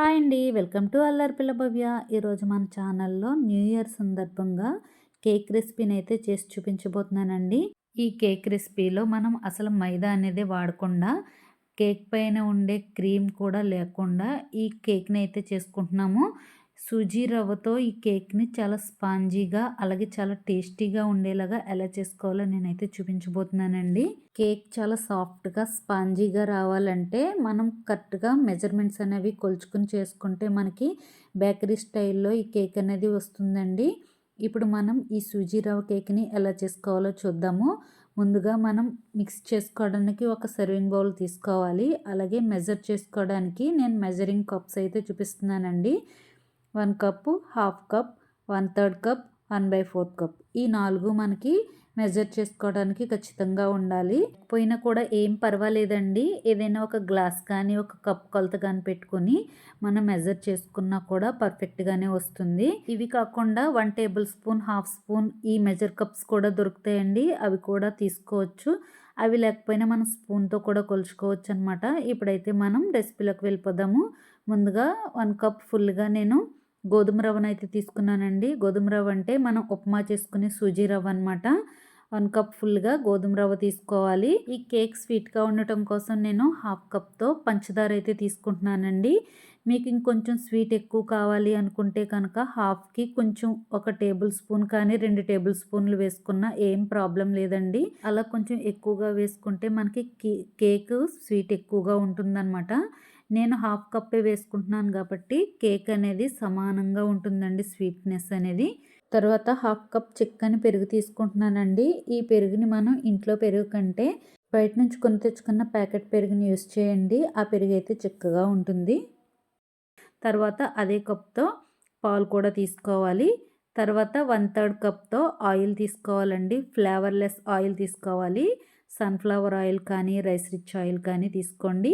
Hi అండి. Welcome to అల్లరి పిల్ల భవ్య. ఈరోజు మన ఛానల్లో న్యూ ఇయర్ సందర్భంగా కేక్ రెసిపీని అయితే చేసి చూపించబోతున్నానండి. ఈ కేక్ రెసిపీలో మనం అసలు మైదా అనేది వాడకుండా కేక్ పైన ఉండే క్రీమ్ కూడా లేకుండా ఈ కేక్ని అయితే చేసుకుంటున్నాము. సూజీ రవ్వతో ఈ కేక్ని చాలా స్పాంజీగా అలాగే చాలా టేస్టీగా ఉండేలాగా ఎలా చేసుకోవాలో నేనైతే చూపించబోతున్నానండి. కేక్ చాలా సాఫ్ట్గా స్పాంజీగా రావాలంటే మనం కరెక్ట్గా మెజర్మెంట్స్ అనేవి కొలుచుకుని చేసుకుంటే మనకి బేకరీ స్టైల్లో ఈ కేక్ అనేది వస్తుందండి. ఇప్పుడు మనం ఈ సూజీ రవ్వ కేక్ని ఎలా చేసుకోవాలో చూద్దాము. ముందుగా మనం మిక్స్ చేసుకోవడానికి ఒక సర్వింగ్ బౌల్ తీసుకోవాలి. అలాగే మెజర్ చేసుకోవడానికి నేను మెజరింగ్ కప్స్ అయితే చూపిస్తున్నానండి. One cup half cup one third cup one by fourth cup. ఈ నాలుగు మనకి మెజర్ చేసుకోవడానికి ఖచ్చితంగా ఉండాలి. పోయినా కూడా ఏం పర్వాలేదండి. ఏదైనా ఒక గ్లాస్ కానీ ఒక కప్ కొలత కానీ పెట్టుకొని మనం మెజర్ చేసుకున్నా కూడా పర్ఫెక్ట్గానే వస్తుంది. ఇవి కాకుండా one tablespoon half spoon ఈ మెజర్ కప్స్ కూడా దొరుకుతాయండి. అవి కూడా తీసుకోవచ్చు. అవి లేకపోయినా మనం స్పూన్తో కూడా కొలుచుకోవచ్చు అనమాట ఇప్పుడైతే మనం రెసిపీలోకి వెళ్ళిపోదాము. ముందుగా వన్ కప్ ఫుల్గా నేను గోధుమ రవ్వను అయితే తీసుకున్నానండి. గోధుమ రవ్వ అంటే మనం ఉప్మా చేసుకునే సూజీ రవ్వ అనమాట వన్ కప్ ఫుల్గా గోధుమ రవ్వ తీసుకోవాలి. ఈ కేక్ స్వీట్గా ఉండటం కోసం నేను హాఫ్ కప్తో పంచదార అయితే తీసుకుంటున్నానండి. మీకు ఇంకొంచెం స్వీట్ ఎక్కువ కావాలి అనుకుంటే కనుక హాఫ్కి కొంచెం ఒక టేబుల్ స్పూన్ కానీ రెండు టేబుల్ స్పూన్లు వేసుకున్నా ఏం ప్రాబ్లం లేదండి. అలా కొంచెం ఎక్కువగా వేసుకుంటే మనకి కేక్ స్వీట్ ఎక్కువగా ఉంటుందన్నమాట నేను హాఫ్ కప్పే వేసుకుంటున్నాను కాబట్టి కేక్ అనేది సమానంగా ఉంటుందండి స్వీట్నెస్ అనేది. తర్వాత హాఫ్ కప్ చిక్కని పెరుగు తీసుకుంటున్నానండి. ఈ పెరుగుని మనం ఇంట్లో పెరుగు కంటే బయట నుంచి కొని తెచ్చుకున్న ప్యాకెట్ పెరుగుని యూస్ చేయండి. ఆ పెరుగు అయితే చిక్కగా ఉంటుంది. తర్వాత అదే కప్తో పాలు కూడా తీసుకోవాలి. తర్వాత వన్ థర్డ్ కప్తో ఆయిల్ తీసుకోవాలండి. ఫ్లేవర్లెస్ ఆయిల్ తీసుకోవాలి. సన్ఫ్లవర్ ఆయిల్ కానీ రైస్ రిచ్ ఆయిల్ కానీ తీసుకోండి.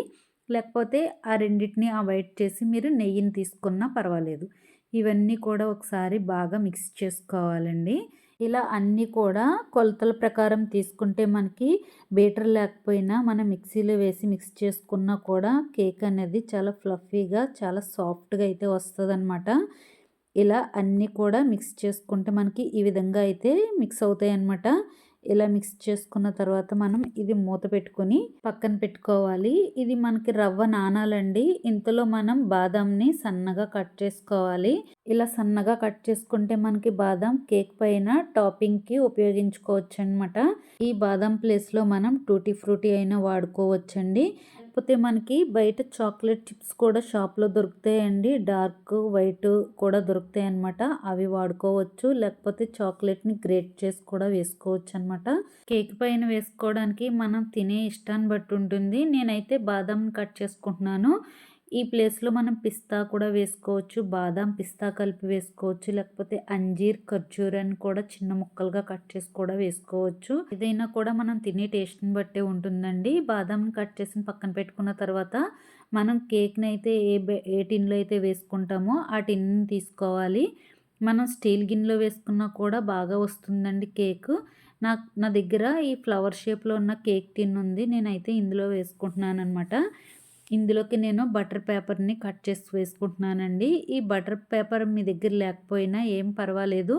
లేకపోతే ఆ రెండింటిని అవాయిడ్ చేసి మీరు నెయ్యిని తీసుకున్నా పర్వాలేదు. ఇవన్నీ కూడా ఒకసారి బాగా మిక్స్ చేసుకోవాలండి. ఇలా అన్నీ కూడా కొలతల ప్రకారం తీసుకుంటే మనకి బీటర్ లేకపోయినా మనం మిక్సీలో వేసి మిక్స్ చేసుకున్నా కూడా కేక్ అనేది చాలా ఫ్లఫీగా చాలా సాఫ్ట్గా అయితే వస్తుంది ఇలా అన్నీ కూడా మిక్స్ చేసుకుంటే మనకి ఈ విధంగా అయితే మిక్స్ అవుతాయి అన్నమాట ఇలా మిక్స్ చేసుకున్న తర్వాత మనం ఇది మూత పెట్టుకొని పక్కన పెట్టుకోవాలి. ఇది మనకి రవ్వ నానాలండి. ఇంతలో మనం బాదంని సన్నగా కట్ చేసుకోవాలి. ఇలా సన్నగా కట్ చేసుకుంటే మనకి బాదం కేక్ పైన టాపింగ్కి ఉపయోగించుకోవచ్చు అనమాట ఈ బాదం ప్లేస్లో మనం టూటీ ఫ్రూటీ అయినా వాడుకోవచ్చండి. లేకపోతే మనకి బయట చాక్లెట్ చిప్స్ కూడా షాప్లో దొరుకుతాయండి. డార్క్ వైట్ కూడా దొరుకుతాయి అనమాట అవి వాడుకోవచ్చు. లేకపోతే చాక్లెట్ని గ్రేట్ చేసి కూడా వేసుకోవచ్చు అనమాట కేక్ పైన వేసుకోవడానికి మనం తినే ఇష్టాన్ని బట్టి ఉంటుంది. నేనైతే బాదాం కట్ చేసుకుంటున్నాను. ఈ ప్లేస్లో మనం పిస్తా కూడా వేసుకోవచ్చు బాదాం పిస్తా కలిపి వేసుకోవచ్చు లేకపోతే అంజీర్ ఖర్జూరాన్ని కూడా చిన్న ముక్కలుగా కట్ చేసి కూడా వేసుకోవచ్చు. ఏదైనా కూడా మనం తినే టేస్ట్ని బట్టే ఉంటుందండి. బాదాంని కట్ చేసి పక్కన పెట్టుకున్న తర్వాత మనం కేక్ని అయితే ఏ ఏ టిన్లో అయితే వేసుకుంటామో ఆ టిన్ని తీసుకోవాలి. మనం స్టీల్ గిన్నెలో వేసుకున్నా కూడా బాగా వస్తుందండి కేక్. నా నా దగ్గర ఈ ఫ్లవర్ షేప్లో ఉన్న కేక్ టిన్ ఉంది. నేనైతే ఇందులో వేసుకుంటున్నాను అనమాట ఇందులోకి నేను బటర్ పేపర్ని కట్ చేసి వేసుకుంటున్నానండి. ఈ బటర్ పేపర్ మీ దగ్గర లేకపోయినా ఏం పర్వాలేదు.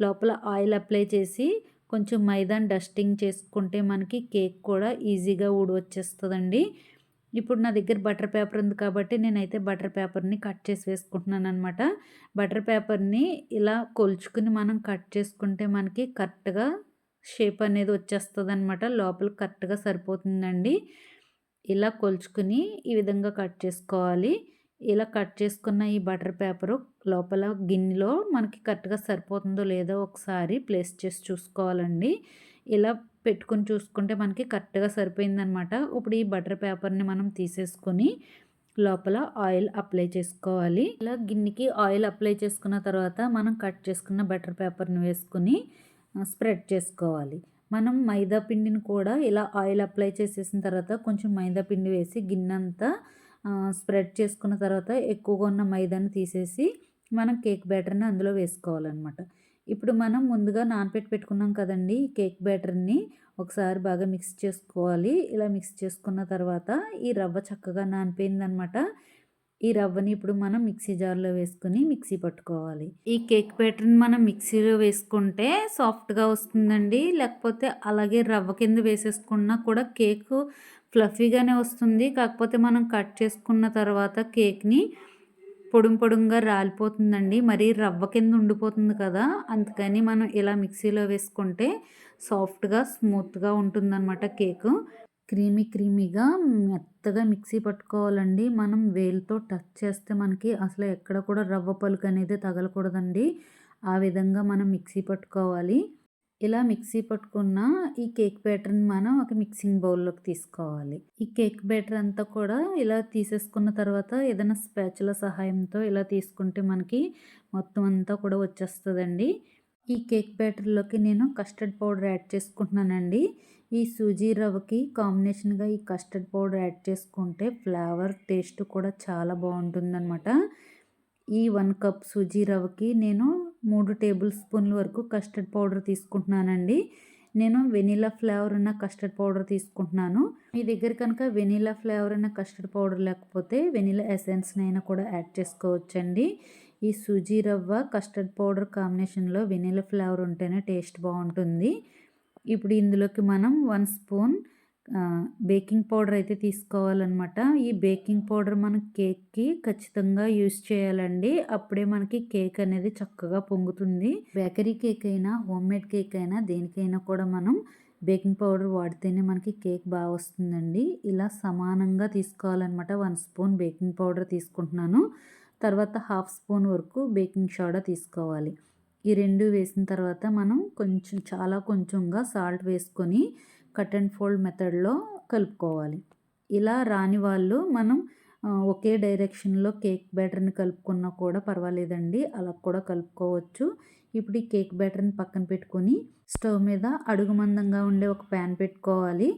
లోపల ఆయిల్ అప్లై చేసి కొంచెం మైదాన్ డస్టింగ్ చేసుకుంటే మనకి కేక్ కూడా ఈజీగా ఊడి ఇప్పుడు నా దగ్గర బటర్ పేపర్ ఉంది కాబట్టి నేనైతే బటర్ పేపర్ని కట్ చేసి వేసుకుంటున్నాను అనమాట బటర్ పేపర్ని ఇలా కొలుచుకుని మనం కట్ చేసుకుంటే మనకి కరెక్ట్గా షేప్ అనేది వచ్చేస్తుంది అనమాట లోపల కరెక్ట్గా సరిపోతుందండి. ఇలా కొలుచుకుని ఈ విధంగా కట్ చేసుకోవాలి. ఇలా కట్ చేసుకున్న ఈ బటర్ పేపరు లోపల గిన్నెలో మనకి కరెక్ట్గా సరిపోతుందో లేదో ఒకసారి ప్లేస్ చేసి చూసుకోవాలండి. ఇలా పెట్టుకుని చూసుకుంటే మనకి కరెక్ట్గా సరిపోయిందనమాట. ఇప్పుడు ఈ బటర్ పేపర్ని మనం తీసేసుకొని లోపల ఆయిల్ అప్లై చేసుకోవాలి. ఇలా గిన్నెకి ఆయిల్ అప్లై చేసుకున్న తర్వాత మనం కట్ చేసుకున్న బటర్ పేపర్ని వేసుకుని స్ప్రెడ్ చేసుకోవాలి. మనం మైదా పిండిని కూడా ఇలా ఆయిల్ అప్లై చేసేసిన తర్వాత కొంచెం మైదా పిండి వేసి గిన్నెంతా స్ప్రెడ్ చేసుకున్న తర్వాత ఎక్కువగా ఉన్న మైదాని తీసేసి మనం కేక్ బ్యాటర్ని అందులో వేసుకోవాలన్నమాట. ఇప్పుడు మనం ముందుగా నానపెట్టి పెట్టుకున్నాం కదండి కేక్ బ్యాటర్ని ఒకసారి బాగా మిక్స్ చేసుకోవాలి. ఇలా మిక్స్ చేసుకున్న తర్వాత ఈ రవ్వ చక్కగా నానిపోయిందనమాట ఈ రవ్వని ఇప్పుడు మనం మిక్సీ జార్లో వేసుకుని మిక్సీ పట్టుకోవాలి. ఈ కేక్ బ్యాటర్ని మనం మిక్సీలో వేసుకుంటే సాఫ్ట్గా వస్తుందండి. లేకపోతే అలాగే రవ్వ కింద వేసేసుకున్నా కూడా కేక్ ఫ్లఫీగానే వస్తుంది. కాకపోతే మనం కట్ చేసుకున్న తర్వాత కేక్ని పొడుం పొడుంగా రాలిపోతుందండి. మరి రవ్వ కింద ఉండిపోతుంది కదా. అందుకని మనం ఇలా మిక్సీలో వేసుకుంటే సాఫ్ట్గా స్మూత్గా ఉంటుందన్నమాట కేకు. క్రీమీ క్రీమీగా మెత్తగా మిక్సీ పట్టుకోవాలండి. మనం వేలుతో టచ్ చేస్తే మనకి అసలు ఎక్కడ కూడా రవ్వ పలుకు అనేది తగలకూడదండి. ఆ విధంగా మనం మిక్సీ పట్టుకోవాలి. ఇలా మిక్సీ పట్టుకున్న ఈ కేక్ బ్యాటర్ని మనం ఒక మిక్సింగ్ బౌల్లోకి తీసుకోవాలి. ఈ కేక్ బ్యాటర్ అంతా కూడా ఇలా తీసేసుకున్న తర్వాత ఏదైనా స్పాచుల సహాయంతో ఇలా తీసుకుంటే మనకి మొత్తం అంతా కూడా వచ్చేస్తుందండి. ఈ కేక్ బ్యాటర్లోకి నేను కస్టర్డ్ పౌడర్ యాడ్ చేసుకుంటున్నానండి. ఈ సూజీ రవ్వకి కాంబినేషన్గా ఈ కస్టర్డ్ పౌడర్ యాడ్ చేసుకుంటే ఫ్లేవర్ టేస్ట్ కూడా చాలా బాగుంటుందన్నమాట. ఈ వన్ కప్ సూజీ రవ్వకి నేను మూడు టేబుల్ స్పూన్ల వరకు కస్టర్డ్ పౌడర్ తీసుకుంటున్నానండి. నేను వెనీలా ఫ్లేవర్ ఉన్న కస్టర్డ్ పౌడర్ తీసుకుంటున్నాను. మీ దగ్గర కనుక వెనీలా ఫ్లేవర్ ఉన్న కస్టర్డ్ పౌడర్ లేకపోతే వెనీలా ఎసెన్స్నైనా కూడా యాడ్ చేసుకోవచ్చండి. ఈ సూజీ రవ్వ కస్టర్డ్ పౌడర్ కాంబినేషన్లో వెనీలా ఫ్లేవర్ ఉంటేనే టేస్ట్ బాగుంటుంది. ఇప్పుడు ఇందులోకి మనం వన్ స్పూన్ బేకింగ్ పౌడర్ అయితే తీసుకోవాలన్నమాట. ఈ బేకింగ్ పౌడర్ మన కేక్కి ఖచ్చితంగా యూస్ చేయాలండి. అప్పుడే మనకి కేక్ అనేది చక్కగా పొంగుతుంది. బేకరీ కేక్ అయినా హోమ్ మేడ్ కేక్ అయినా దేనికైనా కూడా మనం బేకింగ్ పౌడర్ వాడితేనే మనకి కేక్ బాగా వస్తుందండి. ఇలా సమానంగా తీసుకోవాలన్నమాట. వన్ స్పూన్ బేకింగ్ పౌడర్ తీసుకుంటున్నాను. తర్వాత హాఫ్ స్పూన్ వరకు బేకింగ్ సోడా తీసుకోవాలి. ఈ రెండు వేసిన తర్వాత మనం కొంచెం చాలా కొంచెంగా సాల్ట్ వేసుకొని కట్ అండ్ ఫోల్డ్ మెథడ్లో కలుపుకోవాలి. ఇలా రాని వాళ్ళు మనం ఒకే డైరెక్షన్లో కేక్ బ్యాటర్ని కలుపుకున్నా కూడా పర్వాలేదండి. అలా కూడా కలుపుకోవచ్చు. ఇప్పుడు ఈ కేక్ బ్యాటర్ని పక్కన పెట్టుకొని స్టవ్ మీద అడుగు మందంగా ఉండే ఒక ప్యాన్ పెట్టుకోవాలి.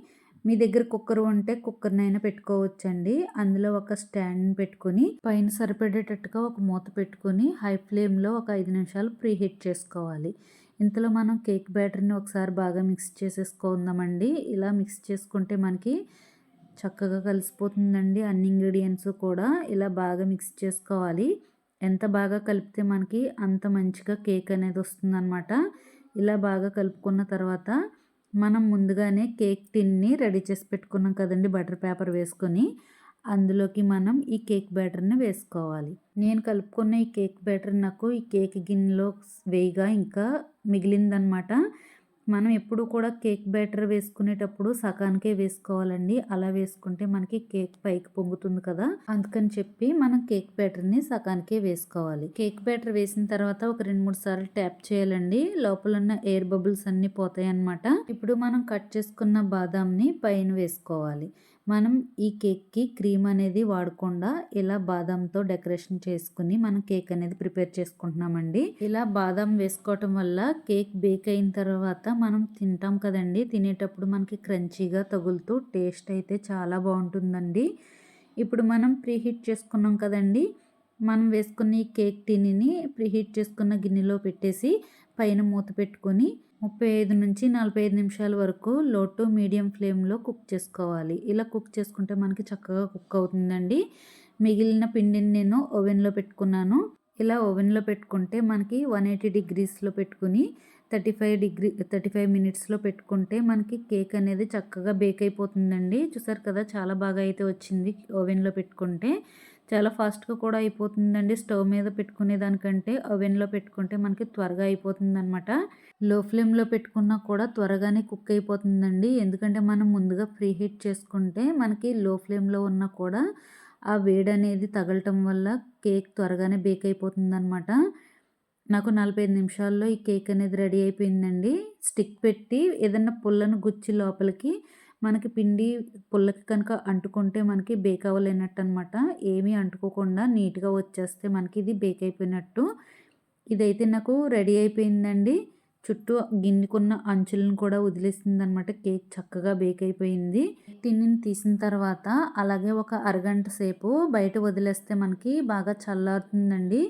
మీ దగ్గర కుక్కర్ ఉంటే కుక్కర్నైనా పెట్టుకోవచ్చండి. అందులో ఒక స్టాండ్ పెట్టుకొని పైన సరిపడేటట్టుగా ఒక మూత పెట్టుకొని హై ఫ్లేమ్లో ఒక ఐదు నిమిషాలు ప్రీ హీట్ చేసుకోవాలి. ఇంతలో మనం కేక్ బ్యాటర్ని ఒకసారి బాగా మిక్స్ చేసేసుకుందామండి. ఇలా మిక్స్ చేసుకుంటే మనకి చక్కగా కలిసిపోతుందండి అన్ని ఇంగ్రీడియంట్స్ కూడా. ఇలా బాగా మిక్స్ చేసుకోవాలి. ఎంత బాగా కలిపితే మనకి అంత మంచిగా కేక్ అనేది వస్తుందన్నమాట. ఇలా బాగా కలుపుకున్న తర్వాత మనం ముందుగానే కేక్ టిన్ని రెడీ చేసి పెట్టుకున్నాం కదండి బటర్ పేపర్ వేసుకొని. అందులోకి మనం ఈ కేక్ బ్యాటర్ని వేసుకోవాలి. నేను కలుపుకున్న ఈ కేక్ బ్యాటర్ నాకు ఈ కేక్ గిన్నెలో వేయగా ఇంకా మిగిలిందనమాట. మనం ఎప్పుడు కూడా కేక్ బ్యాటర్ వేసుకునేటప్పుడు సగానికే వేసుకోవాలండి. అలా వేసుకుంటే మనకి కేక్ పైకి పొంగుతుంది కదా. అందుకని చెప్పి మనం కేక్ బ్యాటర్ని సగానికే వేసుకోవాలి. కేక్ బ్యాటర్ వేసిన తర్వాత ఒక రెండు మూడు సార్లు ట్యాప్ చేయాలండి. లోపల ఉన్న ఎయిర్ బబుల్స్ అన్ని పోతాయి అన్నమాట ఇప్పుడు మనం కట్ చేసుకున్న బాదాంని పైన వేసుకోవాలి. మనం ఈ కేక్కి క్రీమ్ అనేది వాడకుండా ఇలా బాదంతో డెకరేషన్ చేసుకుని మనం కేక్ అనేది ప్రిపేర్ చేసుకుంటున్నామండి. ఇలా బాదం వేసుకోవటం వల్ల కేక్ బేక్ అయిన తర్వాత మనం తింటాం కదండి. తినేటప్పుడు మనకి క్రంచీగా తగులుతూ టేస్ట్ అయితే చాలా బాగుంటుందండి. ఇప్పుడు మనం ప్రీహీట్ చేసుకున్నాం కదండి. మనం వేసుకున్న ఈ కేక్ టిన్ని ప్రీహీట్ చేసుకున్న గిన్నెలో పెట్టేసి పైన మూత పెట్టుకొని ముప్పై ఐదు నుంచి నలభై ఐదు నిమిషాల వరకు లో టు మీడియం ఫ్లేమ్లో కుక్ చేసుకోవాలి. ఇలా కుక్ చేసుకుంటే మనకి చక్కగా కుక్ అవుతుందండి. మిగిలిన పిండిని నేను ఓవెన్లో పెట్టుకున్నాను. ఇలా ఓవెన్లో పెట్టుకుంటే మనకి వన్ ఎయిటీ డిగ్రీస్లో పెట్టుకుని thirty five degree thirty five మినిట్స్లో పెట్టుకుంటే మనకి కేక్ అనేది చక్కగా బేక్ అయిపోతుందండి. చూసారు కదా చాలా బాగా అయితే వచ్చింది ఓవెన్లో పెట్టుకుంటే. చాలా ఫాస్ట్గా కూడా అయిపోతుందండి. స్టవ్ మీద పెట్టుకునే దానికంటే ఓవెన్లో పెట్టుకుంటే మనకి త్వరగా అయిపోతుంది అనమాట లో ఫ్లేమ్లో పెట్టుకున్నా కూడా త్వరగానే కుక్ అయిపోతుందండి. ఎందుకంటే మనం ముందుగా ఫ్రీ హీట్ చేసుకుంటే మనకి లో ఫ్లేమ్లో ఉన్నా కూడా ఆ వేడి అనేది తగలటం వల్ల కేక్ త్వరగానే బేక్ అయిపోతుంది అనమాట నాకు నలభై ఐదు నిమిషాల్లో ఈ కేక్ అనేది రెడీ అయిపోయిందండి. స్టిక్ పెట్టి ఏదన్నా పుల్లను గుచ్చి లోపలికి మనకి పిండి పుల్లకి కనుక అంటుకుంటే మనకి బేక్ అవ్వలేనట్టు అనమాట ఏమీ అంటుకోకుండా నీట్గా వచ్చేస్తే మనకి ఇది బేక్ అయిపోయినట్టు ఇదైతే నాకు రెడీ అయిపోయిందండి. చుట్టూ గిన్నెకున్న అంచులను కూడా వదిలేసింది అనమాట కేక్ చక్కగా బేక్ అయిపోయింది తిన్నిని తీసిన తర్వాత అలాగే ఒక అరగంట సేపు బయట వదిలేస్తే మనకి బాగా చల్లారుతుందండి.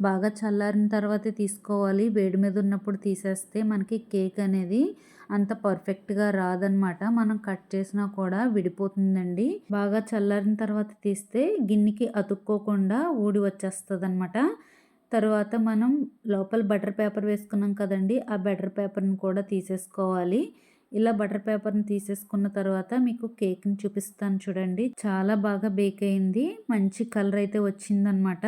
బాగా చల్లారిన తర్వాతే తీసుకోవాలి. వేడి మీద ఉన్నప్పుడు తీసేస్తే మనకి కేక్ అనేది అంత పర్ఫెక్ట్గా రాదనమాట. మనం కట్ చేసినా కూడా విడిపోతుందండి. బాగా చల్లారిన తర్వాత తీస్తే గిన్నెకి అతుక్కోకుండా ఊడి వచ్చేస్తుంది అనమాట తర్వాత మనం లోపల బటర్ పేపర్ వేసుకున్నాం కదండి ఆ బటర్ పేపర్ని కూడా తీసేసుకోవాలి. ఇలా బటర్ పేపర్ని తీసేసుకున్న తర్వాత మీకు కేక్ని చూపిస్తాను చూడండి. చాలా బాగా బేక్ అయింది. మంచి కలర్ అయితే వచ్చిందనమాట.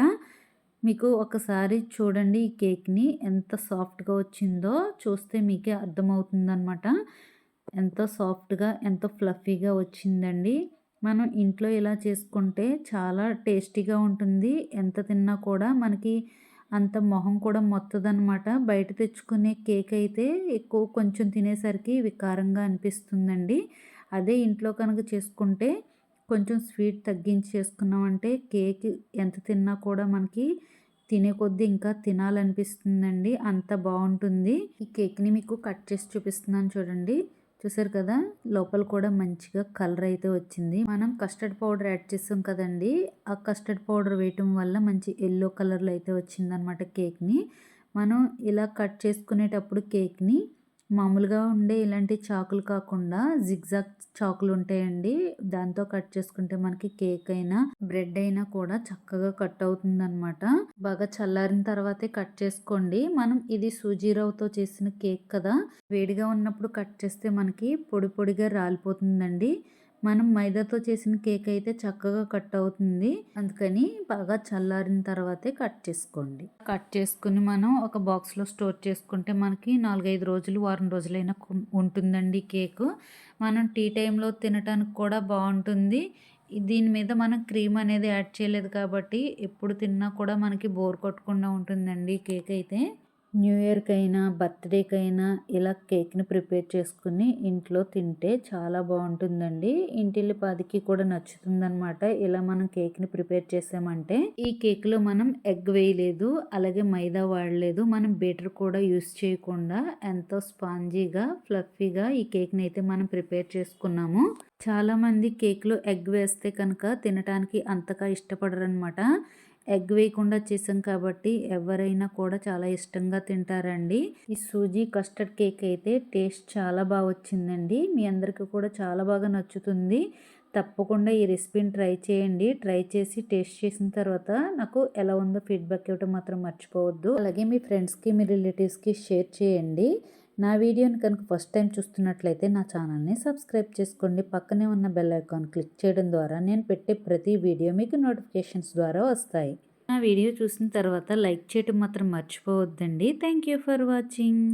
మీకు ఒకసారి చూడండి ఈ కేక్ని ఎంత సాఫ్ట్గా వచ్చిందో చూస్తే మీకే అర్థమవుతుందనమాట ఎంతో సాఫ్ట్గా ఎంతో ఫ్లఫీగా వచ్చిందండి. మనం ఇంట్లో ఇలా చేసుకుంటే చాలా టేస్టీగా ఉంటుంది. ఎంత తిన్నా కూడా మనకి అంత మొహం కూడా మొత్తదనమాట బయట తెచ్చుకునే కేక్ అయితే ఎక్కువ కొంచెం తినేసరికి వికారంగా అనిపిస్తుందండి. అదే ఇంట్లో కనుక చేసుకుంటే కొంచెం స్వీట్ తగ్గించి చేసుకున్నామంటే కేక్ ఎంత తిన్నా కూడా మనకి తినే కొద్దీ ఇంకా తినాలనిపిస్తుందండి. అంత బాగుంటుంది. ఈ కేక్ని మీకు కట్ చేసి చూపిస్తున్నాను చూడండి. చూసారు కదా? లోపల కూడా మంచిగా కలర్ అయితే వచ్చింది. మనం కస్టర్డ్ పౌడర్ యాడ్ చేసాం కదండి. ఆ కస్టర్డ్ పౌడర్ వేయటం వల్ల మంచి ఎల్లో కలర్లో అయితే వచ్చింది అనమాట కేక్ని. మనం ఇలా కట్ చేసుకునేటప్పుడు కేక్ని మామూలుగా ఉండే ఇలాంటి చాకులు కాకుండా జిగ్జాగ్ చాకులు ఉంటాయండి. దాంతో కట్ చేసుకుంటే మనకి కేక్ అయినా బ్రెడ్ అయినా కూడా చక్కగా కట్ అవుతుంది అనమాట బాగా చల్లారిన తర్వాతే కట్ చేసుకోండి. మనం ఇది సూజీ రవ్వతో చేసిన కేక్ కదా. వేడిగా ఉన్నప్పుడు కట్ చేస్తే మనకి పొడి పొడిగా రాలిపోతుందండి. మనం మైదాతో చేసిన కేక్ అయితే చక్కగా కట్ అవుతుంది. అందుకని బాగా చల్లారిన తర్వాతే కట్ చేసుకోండి. కట్ చేసుకుని మనం ఒక బాక్స్లో స్టోర్ చేసుకుంటే మనకి నాలుగైదు రోజులు వారం రోజులైనా ఉంటుందండి కేక్. మనం టీ టైంలో తినడానికి కూడా బాగుంటుంది. దీని మీద మనం క్రీమ్ అనేది యాడ్ చేయలేదు కాబట్టి ఎప్పుడు తిన్నా కూడా మనకి బోర్ కొట్టకుండా ఉంటుందండి కేక్ అయితే న్యూ ఇయర్కైనా బర్త్డేకైనా ఇలా కేక్ని ప్రిపేర్ చేసుకుని ఇంట్లో తింటే చాలా బాగుంటుందండి. ఇంటిల్లిపాదికి కూడా నచ్చుతుందనమాట ఇలా మనం కేక్ని ప్రిపేర్ చేసామంటే ఈ కేక్లో మనం ఎగ్ వేయలేదు అలాగే మైదా వాడలేదు మనం బీటర్ కూడా యూస్ చేయకుండా ఎంతో స్పాంజీగా ఫ్లఫీగా ఈ కేక్ని అయితే మనం ప్రిపేర్ చేసుకున్నాము. చాలామంది కేక్లో ఎగ్ వేస్తే కనుక తినడానికి అంతగా ఇష్టపడరు అనమాట ఎగ్ వేయకుండా చేసాం కాబట్టి ఎవరైనా కూడా చాలా ఇష్టంగా తింటారండి. ఈ సూజీ కస్టర్డ్ కేక్ అయితే టేస్ట్ చాలా బాగా వచ్చిందండి. మీ అందరికీ కూడా చాలా బాగా నచ్చుతుంది. తప్పకుండా ఈ రెసిపీని ట్రై చేయండి. ట్రై చేసి టేస్ట్ చేసిన తర్వాత నాకు ఎలా ఉందో ఫీడ్బ్యాక్ ఇవ్వడం మాత్రం మర్చిపోవద్దు. అలాగే మీ ఫ్రెండ్స్కి మీ రిలేటివ్స్కి షేర్ చేయండి. నా వీడియోని కనుక ఫస్ట్ టైం చూస్తున్నట్లయితే నా ఛానల్ని సబ్స్క్రైబ్ చేసుకోండి. పక్కనే ఉన్న బెల్ ఐకాన్ క్లిక్ చేయడం ద్వారా నేను పెట్టే ప్రతి వీడియో మీకు నోటిఫికేషన్స్ ద్వారా వస్తాయి. నా వీడియో చూసిన తర్వాత లైక్ చేయటం మాత్రం మర్చిపోవద్దండి. Thank you for watching.